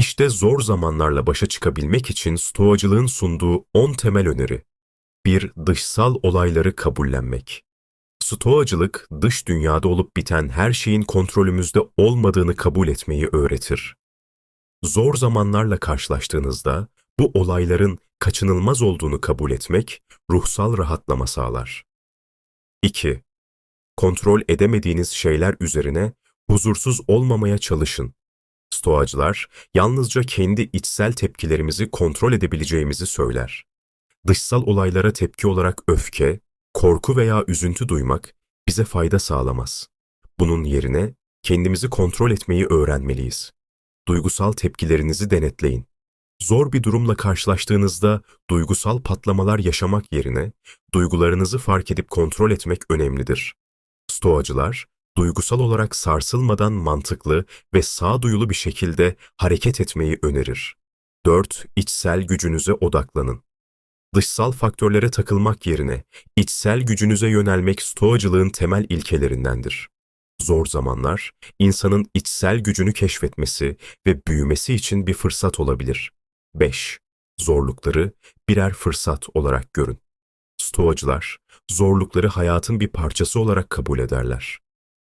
İşte zor zamanlarla başa çıkabilmek için stoacılığın sunduğu 10 temel öneri. 1. Dışsal olayları kabullenmek. Stoacılık, dış dünyada olup biten her şeyin kontrolümüzde olmadığını kabul etmeyi öğretir. Zor zamanlarla karşılaştığınızda bu olayların kaçınılmaz olduğunu kabul etmek ruhsal rahatlama sağlar. 2. Kontrol edemediğiniz şeyler üzerine huzursuz olmamaya çalışın. Stoacılar yalnızca kendi içsel tepkilerimizi kontrol edebileceğimizi söyler. Dışsal olaylara tepki olarak öfke, korku veya üzüntü duymak bize fayda sağlamaz. Bunun yerine kendimizi kontrol etmeyi öğrenmeliyiz. Duygusal tepkilerinizi denetleyin. Zor bir durumla karşılaştığınızda duygusal patlamalar yaşamak yerine duygularınızı fark edip kontrol etmek önemlidir. Stoacılar, duygusal olarak sarsılmadan mantıklı ve sağduyulu bir şekilde hareket etmeyi önerir. 4. İçsel gücünüze odaklanın. Dışsal faktörlere takılmak yerine içsel gücünüze yönelmek stoacılığın temel ilkelerindendir. Zor zamanlar, insanın içsel gücünü keşfetmesi ve büyümesi için bir fırsat olabilir. 5. Zorlukları birer fırsat olarak görün. Stoacılar, zorlukları hayatın bir parçası olarak kabul ederler.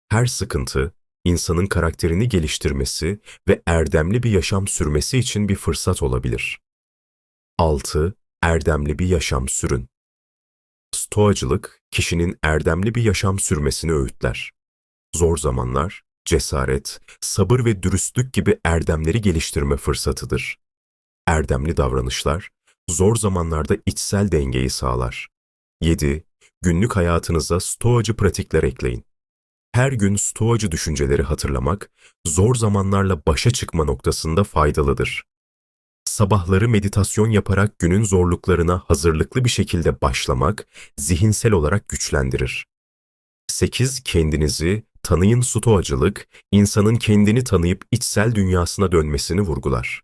Her sıkıntı, insanın karakterini geliştirmesi ve erdemli bir yaşam sürmesi için bir fırsat olabilir. 6. Erdemli bir yaşam sürün. Stoacılık, kişinin erdemli bir yaşam sürmesini öğütler. Zor zamanlar, cesaret, sabır ve dürüstlük gibi erdemleri geliştirme fırsatıdır. Erdemli davranışlar, zor zamanlarda içsel dengeyi sağlar. 7. Günlük hayatınıza stoacı pratikler ekleyin. Her gün stoacı düşünceleri hatırlamak, zor zamanlarla başa çıkma noktasında faydalıdır. Sabahları meditasyon yaparak günün zorluklarına hazırlıklı bir şekilde başlamak, zihinsel olarak güçlendirir. 8. Kendinizi tanıyın stoacılık, insanın kendini tanıyıp içsel dünyasına dönmesini vurgular.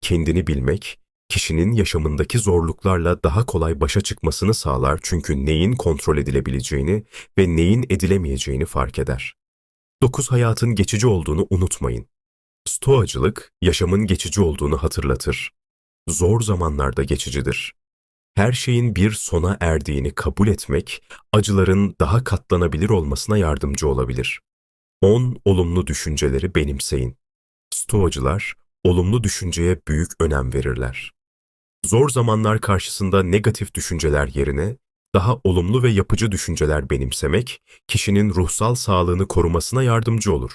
Kendini bilmek, kişinin yaşamındaki zorluklarla daha kolay başa çıkmasını sağlar çünkü neyin kontrol edilebileceğini ve neyin edilemeyeceğini fark eder. 9. Hayatın geçici olduğunu unutmayın. Stoacılık, yaşamın geçici olduğunu hatırlatır. Zor zamanlarda geçicidir. Her şeyin bir sona erdiğini kabul etmek, acıların daha katlanabilir olmasına yardımcı olabilir. 10. Olumlu düşünceleri benimseyin. Stoacılar, olumlu düşünceye büyük önem verirler. Zor zamanlar karşısında negatif düşünceler yerine daha olumlu ve yapıcı düşünceler benimsemek, kişinin ruhsal sağlığını korumasına yardımcı olur.